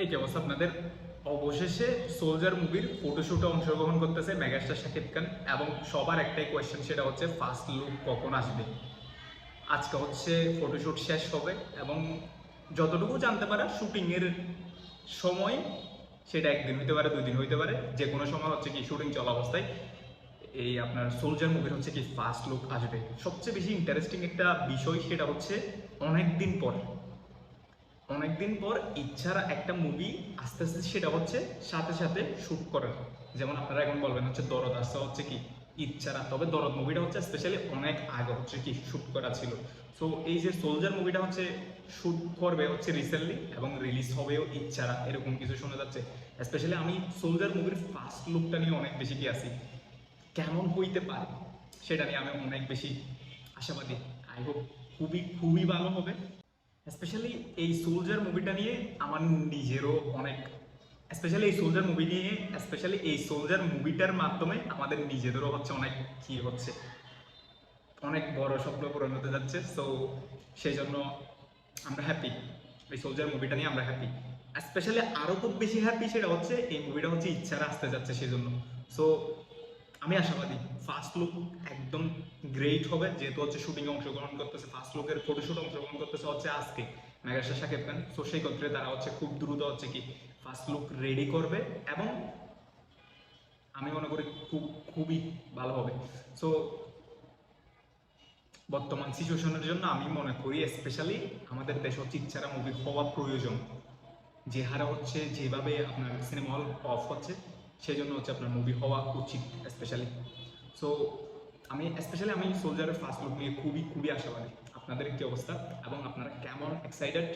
এই কি অবস্থা আপনাদের? অবশেষে সোলজার মুভির ফটোশুটে অংশগ্রহণ করতেছে মেগাস্টার শাকিব খান এবং সবার একটাই কোয়েশ্চেন সেটা হচ্ছে ফার্স্ট লুক কখন আসবে? আজকে হচ্ছে ফটোশুট শেষ হবে এবং যতটুকু জানতে পারা শুটিংয়ের সময় সেটা একদিন হইতে পারে, দুই দিন হইতে পারে যে কোনো সময় হচ্ছে কি শুটিং চলা অবস্থায় এই আপনার সোলজার মুভির হচ্ছে কি ফার্স্ট লুক আসবে। সবচেয়ে বেশি ইন্টারেস্টিং একটা বিষয় সেটা হচ্ছে অনেক দিন পর অনেকদিন পর ইচ্ছারা একটা মুভি আস্তে আস্তে সেটা হচ্ছে সাথে সাথে শুট করে যেমন আপনারা এখন বলবেন হচ্ছে দরদ আসতে হচ্ছে কি? ইচ্ছারা তবে দরদ মুভিটা হচ্ছে স্পেশালি অনেক আগে হচ্ছে কি শুট করা ছিল। সো এই যে সোলজার মুভিটা হচ্ছে শুট করবে হচ্ছে রিসেন্টলি এবং রিলিজ হবেও ইচ্ছারা এরকম কিছু শোনা যাচ্ছে। স্পেশালি আমি সোলজার মুভির ফার্স্ট লুকটা নিয়ে অনেক বেশি কি আছি? কেমন হইতে পারে? সেটা নিয়ে আমি অনেক বেশি আশাবাদী। আই হোপ খুবই খুবই ভালো হবে। স্পেশালি এই সোলজার মুভিটা নিয়ে আমার নিজেরও অনেক স্পেশালি এই সোলজার মুভি নিয়ে স্পেশালি এই সোলজার মুভিটার মাধ্যমে আমাদের নিজেদেরও হচ্ছে অনেক কি হচ্ছে, অনেক বড় স্বপ্ন পূরণ হতে যাচ্ছে। সো সেই জন্য আমরা হ্যাপি এই সোলজার মুভিটা নিয়ে আমরা হ্যাপি স্পেশালি আরও খুব বেশি হ্যাপি সেটা হচ্ছে, এই মুভিটা হচ্ছে ইচ্ছারা আসতে যাচ্ছে সেই জন্য সো আমি আশাবাদী ফার্স্ট লুক একদম গ্রেট হবে, যেহেতু হচ্ছে শুটিং অংশগ্রহণ করতেছে ফার্স্ট লুকের ফটোশুট অংশগ্রহণ করতেছে হচ্ছে আজকে। মেগাস্টার শাকিব খান। তো সেই ক্ষেত্রে তারা হচ্ছে খুব দ্রুত হচ্ছে কি ফার্স্ট লুক রেডি করবে এবং আমি মনে করি খুব, খুবই ভালো হবে। সো বর্তমান সিচুয়েশনের জন্য আমি মনে করি স্পেশালি আমাদের দেশ হচ্ছে ইচ্ছারা মুভি হওয়া প্রয়োজন। যে হারে হচ্ছে যেভাবে আপনার সিনেমা হল অফ হচ্ছে, সেই জন্য হচ্ছে আপনার মুভি হওয়া উচিত স্পেশালি সো আমি স্পেশালি আমি সোলজারের ফার্স্ট লুক নিয়ে খুবই খুবই আশাবাদী। আপনাদের কি অবস্থা? এবং আপনারা কেমন এক্সাইটেড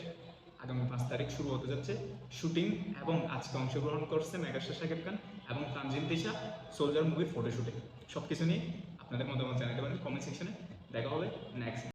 আগামী পাঁচ তারিখ শুরু হতে যাচ্ছে। শুটিং এবং আজকে অংশগ্রহণ করছে মেগাস্টার শাকিব খান এবং তানজিন তিশা সোলজার মুভির ফটোশুটে সব কিছু নিয়ে আপনাদের মতামত জানাতে পারেন কমেন্ট সেকশনে দেখা হবে নেক্সট